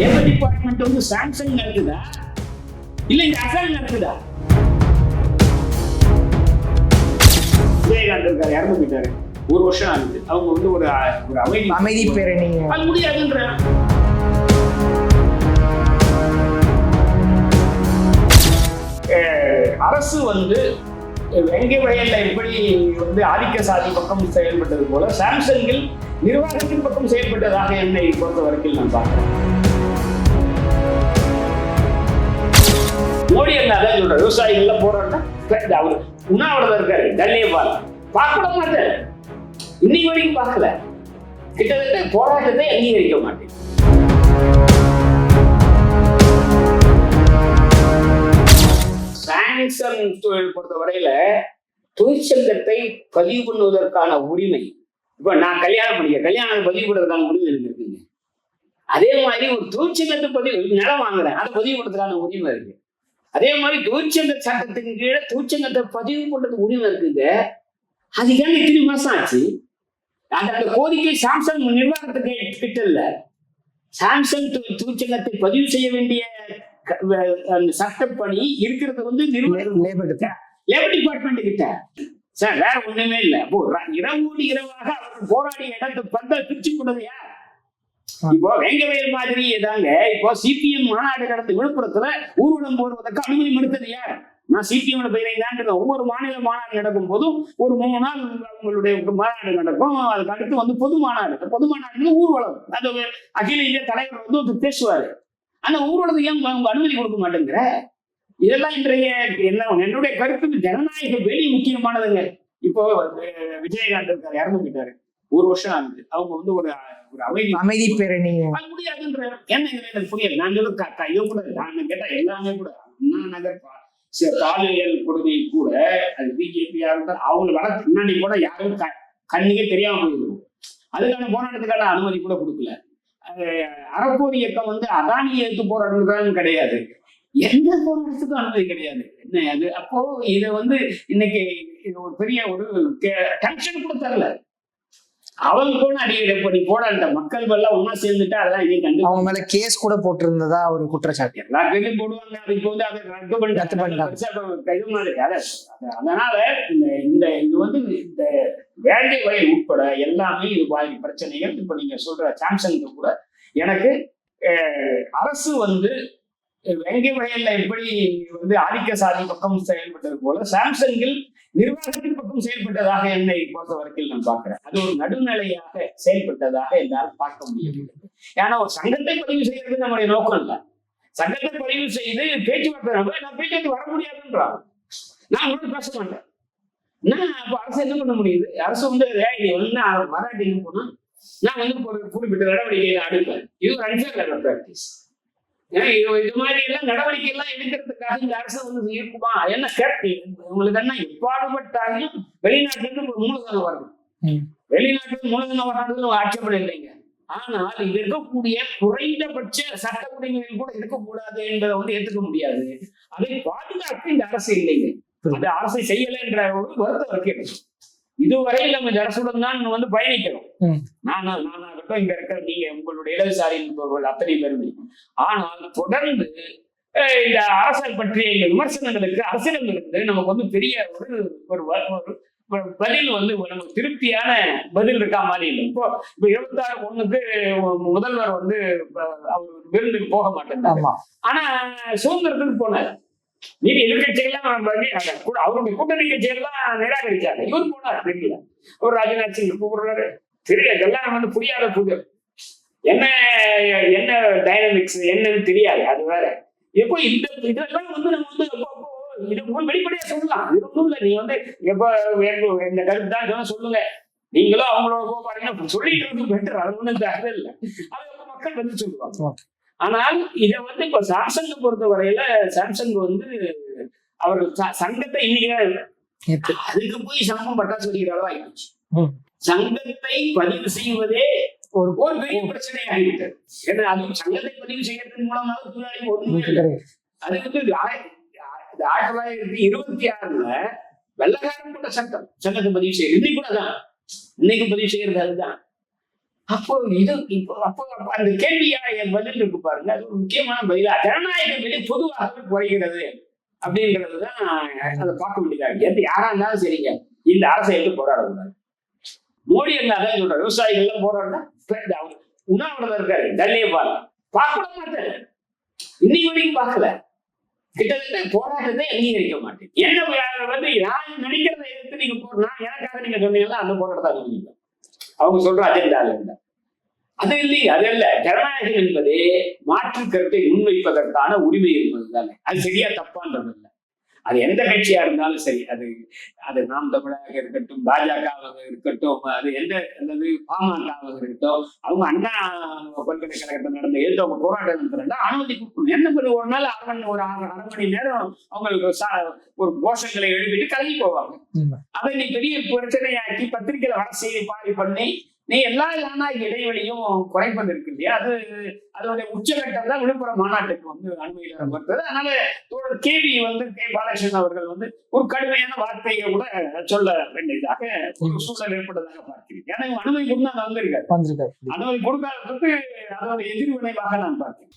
Labour department வந்து Samsung நடக்குதா? இல்ல இந்த அசாம் நடக்குதா? விஜயகாந்த் இருக்காரு இறந்து போயிட்டாரு. ஒரு வருஷம் ஆகுது. அவங்க வந்து ஒரு ஒரு அமைதி அமைதி பேரணி அது முடியாதுன்ற. அரசு வந்து வெங்கை வயல்ல எப்படி வந்து ஆதிக்க சாதி பக்கம் செயல்பட்டது போல சாம்சங்கில் நிர்வாகத்தின் பக்கம் செயல்பட்டதாக என்னை பொறுத்த வரைக்கும் நான் பார்க்கிறேன். மோடி அதான் சொல்ற விவசாயிகள்லாம் போறாங்கன்னா அவர். உண்ணாவிரதம் இருக்காரு டெல்லியை பார்க்க பார்க்க மாட்டாரு இன்னைக்கு வரைக்கும் பார்க்கல. கிட்டத்தட்ட போராட்டத்தை அங்கீகரிக்க மாட்டேன். சாம்சங் தொழில் பொறுத்த வரையில தொழிற்சங்கத்தை பதிவு பண்ணுவதற்கான உரிமை. இப்ப நான் கல்யாணம் பண்ணிக்க கல்யாணம் பதிவு பண்ணுறதுக்கான உரிமை எனக்கு இருக்குங்க. அதே மாதிரி ஒரு தொழிற்சங்கத்தை பதிவு நிலம் வாங்குறேன். அதை பதிவு பண்ணுறதுக்கான உரிமை இருக்கு. அதே மாதிரி தொழிற்சங்க சட்டத்தின் கீழே தொழிற்சங்கத்தை பதிவு பண்றதுக்கு உரிமை இருக்குங்க. அது ஏன் இத்தனை மாசம் ஆச்சு? அந்த அந்த கோரிக்கை சாம்சங் நிர்வாகத்துக்கு கிட்ட இல்ல சாம்சங் தொழிற்சங்கத்தை பதிவு செய்ய வேண்டிய சட்டப்பணி இருக்கிறது வந்து நிர்வாகம் லேபர் டிபார்ட்மெண்ட் கிட்ட. சார் வேற ஒண்ணுமே இல்ல. இரவோடு இரவாக அவர்கள் போராடிய இடத்தை பந்த பிரிச்சு கொண்டது யார்? இப்போ வெங்கவேல் மாதிரி தாங்க இப்போ சிபிஎம் மாநாடு நடந்து விழுப்புரத்துல ஊர்வலம் போடுவதற்கு அனுமதி மறுத்தது யார்? நான் சிபிஎம்ல பதினைந்து ஒவ்வொரு மாநில மாநாடு நடக்கும் போதும் ஒரு மூணு நாள் உங்களுடைய மாநாடு நடக்கும். அதுக்கு அடுத்து வந்து பொது மாநாடு. பொது மாநாடு ஊர்வலம். அது ஒரு அகில இந்திய தலைவர் வந்து ஒருத்தர் பேசுவாரு. அந்த ஊர்வலத்துக்கு ஏன் அவங்க அனுமதி கொடுக்க மாட்டேங்கிற? இதெல்லாம் இன்றைய என்ன என்னுடைய கருத்து ஜனநாயக வெளி முக்கியமானதுங்க. இப்போ விஜயகாந்த் இருக்காரு இறந்து போயிட்டாரு. ஒரு வருஷம் ஆகுது அவங்க வந்து ஒரு ஒரு அமைதி அமைதி பேரணி. அது முடியாதுன்ற என்ன எனக்கு புரியல. நான் சொல்ல க- க- இது கூட நான் கேட்டா எல்லாமே கூட. அண்ணா நகர் பாலியல் கொடுமை கூட அது பிஜேபி அவங்க வளர்த்து முன்னாடி கூட யாரும் கண்ணுக்கே தெரியாம போயிடும் அதுக்கான போராட்டத்துக்கான அனுமதி கூட கொடுக்கல. அறப்போர் இயக்கம் வந்து அதானி எடுத்து போராட்டத்துக்கான கிடையாது. எந்த போராட்டத்துக்கும் அனுமதி கிடையாது. என்ன அது? அப்போ இதை வந்து இன்னைக்கு இது ஒரு பெரிய ஒரு டென்ஷன் கூட தரல. அவங்க கூட அடிக்கடி இப்போ நீ போடாண்ட மக்கள் எல்லாம் ஒன்னா சேர்ந்துட்டா அதெல்லாம் இதையும் கண்டு அவங்க மேல கேஸ் கூட போட்டிருந்ததா ஒரு குற்றச்சாட்டு. எல்லா பேரும் போடுவாங்க. அதுக்கு வந்து அதை ரத்து ரத்து இப்ப மாதிரி அது- அது- அதனால இந்த இந்த இது வந்து இந்த வேங்கை வயல் உட்பட எல்லாமே இது மாதிரி பிரச்சனைகள் இப்ப நீங்க சொல்ற சாம்சங் கூட எனக்கு அரசு வந்து வேங்கை வயல்ல எப்படி வந்து ஆதிக்க சாதி பக்கம் செயல்பட்டது போல சாம்சங்கில் நிர்வாகத்தின் பக்கம் செயல்பட்டதாக என்னை பொறுத்த வரைக்கும் நான் பார்க்கிறேன். அது ஒரு நடுநிலையாக செயல்பட்டதாக என்னால் பார்க்க முடியவில்லை. ஏன்னா ஒரு சங்கத்தை பதிவு செய்யறது நம்முடைய நோக்கம் இல்லை. சங்கத்தை பதிவு செய்து பேச்சுவார்த்தை நம்ம- நான் பேச்சுவார்த்தை வர முடியாதுன்றாங்க. நான் உங்களுக்கு பேச மாட்டேன். என்ன அப்போ அரசு என்ன பண்ண முடியுது? அரசு வந்து நீ வந்து மராட்டிக்கு போனா நான் வந்து ஒரு குறிப்பிட்ட நடவடிக்கையை அடுப்பேன். இது ஒரு அன்ஃபேர் ப்ராக்டிஸ் இது மாதிரி எல்லாம் நடவடிக்கை எல்லாம் எடுக்கிறதுக்காக இந்த அரசு வந்து இருக்குமா என்ன கேட்டு? உங்களுக்கு என்ன எப்பாடுபட்டாலும் வெளிநாட்டுல இருந்து மூலதனம் வரணும். வெளிநாட்டுல மூலதனம் வராதுன்னு ஆட்சேபம் இல்லைங்க. ஆனால் இது இருக்கக்கூடிய குறைந்தபட்ச சட்ட உரிமைகள் கூட இருக்கக்கூடாது என்பதை வந்து ஏத்துக்க முடியாது. அதை பாதுகாக்க இந்த அரசு இல்லைங்க. அந்த அரசை செய்யல என்ற ஒரு வருத்தம் இருக்கிறது இதுவரை நம்ம இந்த அரசுடன் தான் வந்து பயணிக்கிறோம். ம். நானா நானாகட்டும் இங்க இருக்கிற நீங்க உங்களுடைய இடதுசாரி என்பவர்கள் அத்தனை பேருமே. ஆனால் தொடர்ந்து இந்த அரசை பற்றிய இந்த விமர்சனங்களுக்கு அரசிடமிருந்து நமக்கு வந்து பெரிய ஒரு ஒரு பதில் வந்து நமக்கு திருப்தியான பதில் இருக்கா மாதிரி இல்லை. இப்போ இப்போ இருபத்தாறு ஒண்ணுக்கு முதல்வர் வந்து அவர் விருந்துக்கு போக ஆமா. ஆனா சுதந்திரத்துக்கு போனார். மீதி எதிர்கட்சிகள்லாம் கூட- அவருடைய கூட்டணி கட்சிகள்லாம் நிராகரிச்சாங்க இவர் போனார் தெரியல. ஒரு ராஜ்நாத் சிங் கூப்பிடுறாரு. தெரியல இதெல்லாம் வந்து புரியாத புது என்ன என்ன டைனமிக்ஸ் என்னன்னு தெரியாது அது வேற. எப்போ இந்த இதெல்லாம் வந்து நம்ம வந்து அப்போ இது வெளிப்படையா சொல்லலாம். இது ஒண்ணும் இல்லை. நீ வந்து எப்போ வேணும் இந்த கருத்து தான் சொல்லுங்க. நீங்களும் அவங்களோட போப்பாருங்க சொல்லிட்டு இருக்கு பெட்டர் அது ஒன்றும் தேவை இல்லை. அது மக்கள் வந்து சொல்லுவாங்க. ஆனால் இதை வந்து இப்ப சாம்சங்கை பொறுத்த வரையில சாம்சங் வந்து அவர்கள் சங்கத்தை இன்னைக்கு. அதுக்கு போய் சங்கம் பட்டாசு வெடிக்கிற அளவு ஆயிடுச்சு. சங்கத்தை பதிவு செய்வதே ஒரு ஒரு பெரிய பிரச்சனை ஆகிவிட்டது ஏன்னா அது சங்கத்தை பதிவு செய்யறதன் மூலமாக தொழிலாளி ஒண்ணுமே இல்லை. அது வந்து ஆயிரத்தி தொள்ளாயிரத்தி இருபத்தி ஆறுல வெள்ளக்காரன் கூட சட்டம் சங்கத்தை பதிவு செய்யறது இன்னைக்கு கூட அதான் இன்னைக்கு பதிவு செய்யறது அதுதான் அப்போ இது இப்போ அப்போ அந்த கேள்வியா என் பதில் இருக்கு பாருங்க. அது ஒரு முக்கியமான பதிலா. ஜனநாயக வெளி பொதுவாக குறைகிறது அப்படின்றது தான் அதை பார்க்க வேண்டியதா இருக்கு. எந்த யாரா இருந்தாலும் சரிங்க. இந்த அரசை எடுத்து போராடக்கூடாது. மோடி என்ன அதான் சொல்ற விவசாயிகள் எல்லாம் போராடினா உணவுல இருக்காரு. டல்லியே பாரு. பார்க்க மாட்டாரு. இன்னைக்கு வரைக்கும் பார்க்கல. கிட்டத்தட்ட போராட்டத்தை அங்கீகரிக்க மாட்டேன். என்ன வந்து நான் நினைக்கிறத எதிர்த்து நீங்க போ நான் எனக்காக நீங்க சொன்னீங்கன்னா அந்த போராட்டத்தை அனுமதிங்க அவங்க சொல்ற அஜெண்டா இல்லை. அது இல்லைங்க அது இல்ல ஜனநாயகம் என்பது மாற்று கருத்தை முன்வைப்பதற்கான உரிமை என்பது தானே அது சரியா தப்பான அது எந்த கட்சியா இருந்தாலும் சரி அது அது நாம் தமிழாக இருக்கட்டும் பாஜகவாக இருக்கட்டும் அது எந்த அல்லது பாமகவாக இருக்கட்டும் அவங்க அண்ணா பல்கலைக்கழகத்தில் நடந்த ஏதோ அவங்க போராட்டம் நடத்துறா அனுமதி கொடுக்கணும். என்ன பண்ணி? ஒரு நாள் அரை மணி ஒரு அரை மணி நேரம் அவங்களுக்கு ஒரு கோஷங்களை எழுதிட்டு கலங்கி போவாங்க. அதை நீ பெரிய பிரச்சனையாக்கி பத்திரிகையில வர செய்தி பாடி பண்ணி நீ எல்லா ஜனநாயக இடைவெளியும் குறைப்பது இருக்கு இல்லையா? அது அதனுடைய உச்சகட்டம் தான் விழுப்புரம் மாநாட்டுக்கு வந்து அனுமதி தரப்பட்டது அதனால தோழர் கேவி வந்து கே பாலகிருஷ்ணன் அவர்கள் வந்து ஒரு கடுமையான வார்த்தையை கூட சொல்ல வேண்டியதாக ஒரு சூழல் ஏற்பட்டதாக பார்க்கிறேன். ஏன்னா இவங்க அனுமதி கொடுத்து அங்க வந்திருக்காரு. அனுமதி கொடுக்காததுக்கு அதோட எதிர்வினைவாக நான் பார்க்கிறேன்.